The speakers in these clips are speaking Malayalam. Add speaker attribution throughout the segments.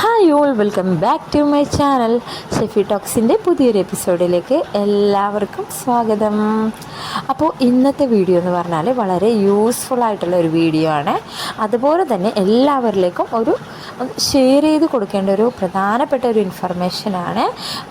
Speaker 1: Hi all welcome back to my channel Shefi ടോക്സിന്റെ പുതിയൊരു എപ്പിസോഡിലേക്ക് എല്ലാവർക്കും സ്വാഗതം. അപ്പോൾ ഇന്നത്തെ വീഡിയോ എന്ന് പറഞ്ഞാൽ വളരെ യൂസ്ഫുൾ ആയിട്ടുള്ള ഒരു വീഡിയോ ആണ്. അതുപോലെ തന്നെ എല്ലാവരിലേക്കും ഒരു ഷെയർ ചെയ്ത് കൊടുക്കേണ്ട ഒരു പ്രധാനപ്പെട്ട ഒരു ഇൻഫർമേഷനാണ്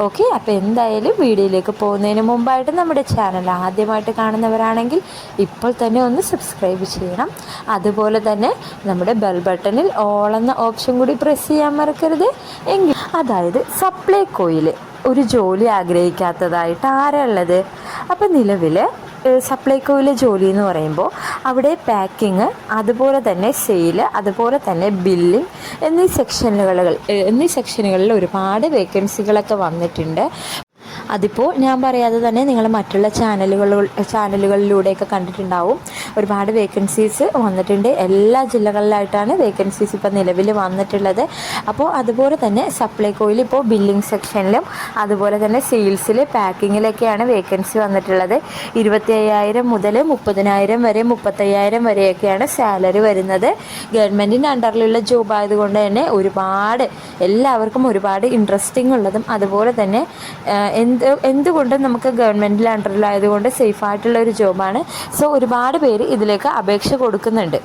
Speaker 1: ഓക്കെ അപ്പോൾ എന്തായാലും വീഡിയോയിലേക്ക് പോകുന്നതിന് മുമ്പായിട്ട് നമ്മുടെ ചാനൽ ആദ്യമായിട്ട് കാണുന്നവരാണെങ്കിൽ ഇപ്പോൾ തന്നെ ഒന്ന് സബ്സ്ക്രൈബ് ചെയ്യണം. അതുപോലെ തന്നെ നമ്മുടെ ബെൽ ബട്ടണിൽ ഓൾ എന്ന ഓപ്ഷൻ കൂടി പ്രസ് ചെയ്യാൻ മറക്കരുത്. എങ്കിൽ അതായത് സപ്ലൈ കോയിൽ ഒരു ജോലി ആഗ്രഹിക്കാത്തതായിട്ട് ആരാ ഉള്ളത്? അപ്പം നിലവിൽ സപ്ലൈകോയിലെ ജോലി എന്ന് പറയുമ്പോൾ അവിടെ പാക്കിങ് അതുപോലെ തന്നെ സെയിൽ അതുപോലെ തന്നെ ബില്ലിംഗ് എന്നീ സെക്ഷനുകൾ എന്നീ സെക്ഷനുകളിൽ ഒരുപാട് വേക്കൻസികളൊക്കെ വന്നിട്ടുണ്ട്. അതിപ്പോൾ ഞാൻ പറയാതെ തന്നെ നിങ്ങൾ മറ്റുള്ള ചാനലുകൾ ചാനലുകളിലൂടെയൊക്കെ കണ്ടിട്ടുണ്ടാവും. ഒരുപാട് വേക്കൻസീസ് വന്നിട്ടുണ്ട്. എല്ലാ ജില്ലകളിലായിട്ടാണ് വേക്കൻസീസ് ഇപ്പോൾ നിലവിൽ വന്നിട്ടുള്ളത്. അപ്പോൾ അതുപോലെ തന്നെ സപ്ലൈകോയിൽ ഇപ്പോൾ ബില്ലിംഗ് സെക്ഷനിലും അതുപോലെ തന്നെ സെയിൽസിൽ പാക്കിങ്ങിലൊക്കെയാണ് വേക്കൻസി വന്നിട്ടുള്ളത്. ഇരുപത്തി അയ്യായിരം മുതൽ മുപ്പതിനായിരം വരെ മുപ്പത്തയ്യായിരം വരെയൊക്കെയാണ് സാലറി വരുന്നത്. ഗവൺമെന്റിന്റെ അണ്ടറിലുള്ള ജോബ് ആയതുകൊണ്ട് തന്നെ ഒരുപാട് എല്ലാവർക്കും ഒരുപാട് ഇൻട്രസ്റ്റിംഗ് ഉള്ളതും അതുപോലെ തന്നെ എന്ത് എന്തുകൊണ്ടും നമുക്ക് ഗവൺമെന്റിൽ അണ്ടറിലായതുകൊണ്ട് സേഫ് ആയിട്ടുള്ള ഒരു ജോബാണ് സോ ഒരുപാട് പേര് ഇതിലേക്ക് അപേക്ഷ കൊടുക്കുന്നുണ്ട്.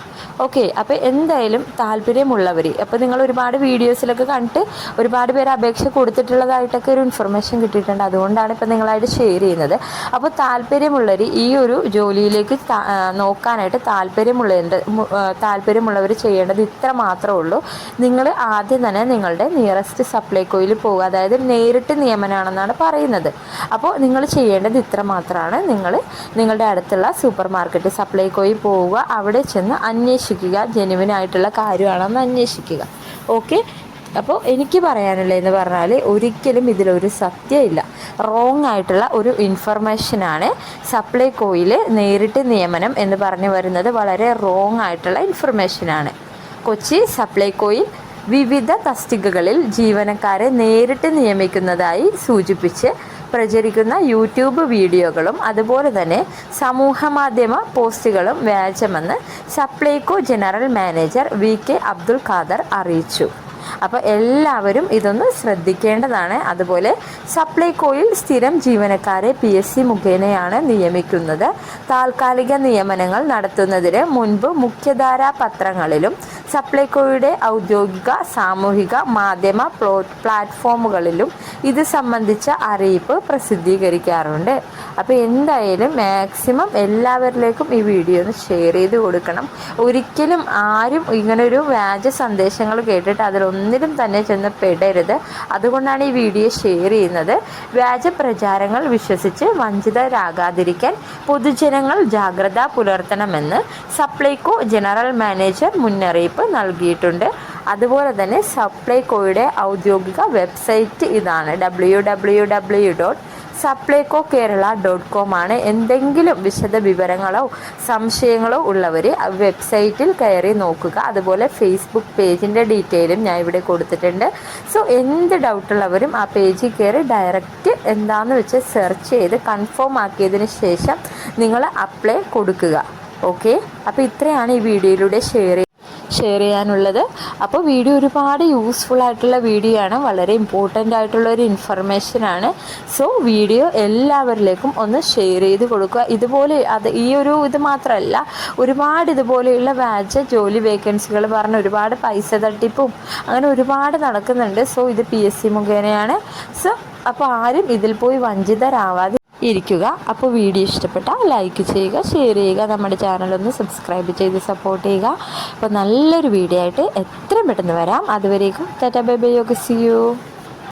Speaker 1: ഓക്കെ അപ്പോൾ എന്തായാലും താല്പര്യമുള്ളവർ അപ്പോൾ നിങ്ങൾ ഒരുപാട് വീഡിയോസിലൊക്കെ കണ്ടിട്ട് ഒരുപാട് പേര് അപേക്ഷ കൊടുത്തിട്ടുള്ളതായിട്ടൊക്കെ ഒരു ഇൻഫർമേഷൻ കിട്ടിയിട്ടുണ്ട്. അതുകൊണ്ടാണ് ഇപ്പോൾ നിങ്ങളായിട്ട് ഷെയർ ചെയ്യുന്നത്. അപ്പോൾ താല്പര്യമുള്ളവർ ഈ ഒരു ജോലിയിലേക്ക് നോക്കാനായിട്ട് താല്പര്യമുള്ളതിന്റെ താല്പര്യമുള്ളവർ ചെയ്യേണ്ടത് ഇത്ര മാത്രമേ ഉള്ളൂ. നിങ്ങൾ ആദ്യം തന്നെ നിങ്ങളുടെ നിയറസ്റ്റ് സപ്ലൈകോയിൽ പോകുക അതായത് നേരിട്ട് നിയമനമാണെന്നാണ് പറയുന്നത്. അപ്പോൾ നിങ്ങൾ ചെയ്യേണ്ടത് ഇത്ര മാത്രമാണ്. നിങ്ങൾ നിങ്ങളുടെ അടുത്തുള്ള സൂപ്പർ മാർക്കറ്റ് സപ്ലൈകോയിൽ പോവുക. അവിടെ ചെന്ന് അന്വേഷിക്കുക. ജെനുവിനായിട്ടുള്ള കാര്യമാണെന്ന് അന്വേഷിക്കുക. ഓക്കെ? അപ്പോൾ എനിക്ക് പറയാനുള്ളതെന്ന് പറഞ്ഞാൽ ഒരിക്കലും ഇതിലൊരു സത്യമില്ല. റോങ് ആയിട്ടുള്ള ഒരു ഇൻഫർമേഷനാണ് സപ്ലൈകോയിൽ നേരിട്ട് നിയമനം എന്ന് പറഞ്ഞു വരുന്നത് വളരെ റോങ് ആയിട്ടുള്ള ഇൻഫർമേഷനാണ് കൊച്ചി സപ്ലൈകോയിൽ വിവിധ തസ്തികകളിൽ ജീവനക്കാരെ നേരിട്ട് നിയമിക്കുന്നതായി സൂചിപ്പിച്ച് പ്രചരിക്കുന്ന യൂട്യൂബ് വീഡിയോകളും അതുപോലെ തന്നെ സമൂഹമാധ്യമ പോസ്റ്റുകളും വ്യാജമെന്ന് Supplyco general manager V K Abdul Khader അറിയിച്ചു. അപ്പോൾ എല്ലാവരും ഇതൊന്ന് ശ്രദ്ധിക്കേണ്ടതാണ്. അതുപോലെ സപ്ലൈകോയിൽ സ്ഥിരം ജീവനക്കാരെ പി എസ് സി മുഖേനയാണ് നിയമിക്കുന്നത്. താൽക്കാലിക നിയമനങ്ങൾ നടത്തുന്നതിന് മുൻപ് മുഖ്യധാരാ പത്രങ്ങളിലും സപ്ലൈകോയുടെ ഔദ്യോഗിക സാമൂഹിക മാധ്യമ പ്ലാറ്റ്ഫോമുകളിലും ഇത് സംബന്ധിച്ച അറിയിപ്പ് പ്രസിദ്ധീകരിക്കാറുണ്ട്. അപ്പോൾ എന്തായാലും മാക്സിമം എല്ലാവരിലേക്കും ഈ വീഡിയോ ഒന്ന് ഷെയർ ചെയ്ത് കൊടുക്കണം. ഒരിക്കലും ആരും ഇങ്ങനൊരു വ്യാജ സന്ദേശങ്ങൾ കേട്ടിട്ട് അതിലൊന്നിലും തന്നെ ചെന്ന് പെടരുത്. അതുകൊണ്ടാണ് ഈ വീഡിയോ ഷെയർ ചെയ്യുന്നത്. വ്യാജ പ്രചാരങ്ങൾ വിശ്വസിച്ച് വഞ്ചിതരാകാതിരിക്കാൻ പൊതുജനങ്ങൾ ജാഗ്രത പുലർത്തണമെന്ന് സപ്ലൈകോ ജനറൽ മാനേജർ മുന്നറിയിപ്പ് നൽകിയിട്ടുണ്ട്. അതുപോലെ തന്നെ സപ്ലൈകോയുടെ ഔദ്യോഗിക വെബ്സൈറ്റ് ഇതാണ്. W W W dot Supplyco Kerala dot com ആണ്. എന്തെങ്കിലും വിശദ വിവരങ്ങളോ സംശയങ്ങളോ ഉള്ളവർ വെബ്സൈറ്റിൽ കയറി നോക്കുക. അതുപോലെ ഫേസ്ബുക്ക് പേജിന്റെ ഡീറ്റെയിലും ഞാൻ ഇവിടെ കൊടുത്തിട്ടുണ്ട്. സോ എന്ത് ഡൗട്ട് ഉള്ളവരും ആ പേജിൽ കയറി ഡയറക്റ്റ് എന്താണെന്ന് വെച്ച് സെർച്ച് ചെയ്ത് കൺഫേം ആക്കിയതിന് ശേഷം നിങ്ങൾ അപ്ലൈ കൊടുക്കുക. ഓക്കെ അപ്പോൾ ഇത്രയാണ് ഈ വീഡിയോയിലൂടെ ഷെയർ ഷെയർ ചെയ്യാനുള്ളത്. അപ്പോൾ വീഡിയോ ഒരുപാട് യൂസ്ഫുൾ ആയിട്ടുള്ള വീഡിയോ ആണ്. വളരെ ഇമ്പോർട്ടന്റ് ആയിട്ടുള്ള ഒരു ഇൻഫർമേഷൻ ആണ്. സോ വീഡിയോ എല്ലാവരിലേക്കും ഒന്ന് ഷെയർ ചെയ്ത് കൊടുക്കുക. ഇതുപോലെ അത് ഈ ഒരു ഇത് മാത്രമല്ല ഒരുപാട് ഇതുപോലെയുള്ള വ്യാജ ജോലി വേക്കൻസികൾ പറഞ്ഞ് ഒരുപാട് പൈസ തട്ടിപ്പും അങ്ങനെ ഒരുപാട് നടക്കുന്നുണ്ട്. സോ ഇത് പി എസ് സി മുഖേനയാണ്. സോ അപ്പോൾ ആരും ഇതിൽ പോയി വഞ്ചിതരാവാതെ ഇരിക്കുക. അപ്പോൾ വീഡിയോ ഇഷ്ടപ്പെട്ടാൽ ലൈക്ക് ചെയ്യുക ഷെയർ ചെയ്യുക നമ്മുടെ ചാനലൊന്ന് സബ്സ്ക്രൈബ് ചെയ്ത് സപ്പോർട്ട് ചെയ്യുക. അപ്പോൾ നല്ലൊരു വീഡിയോ ആയിട്ട് എത്രയും പെട്ടെന്ന് വരാം. അതുവരേക്കും tata bye bye yoga. See you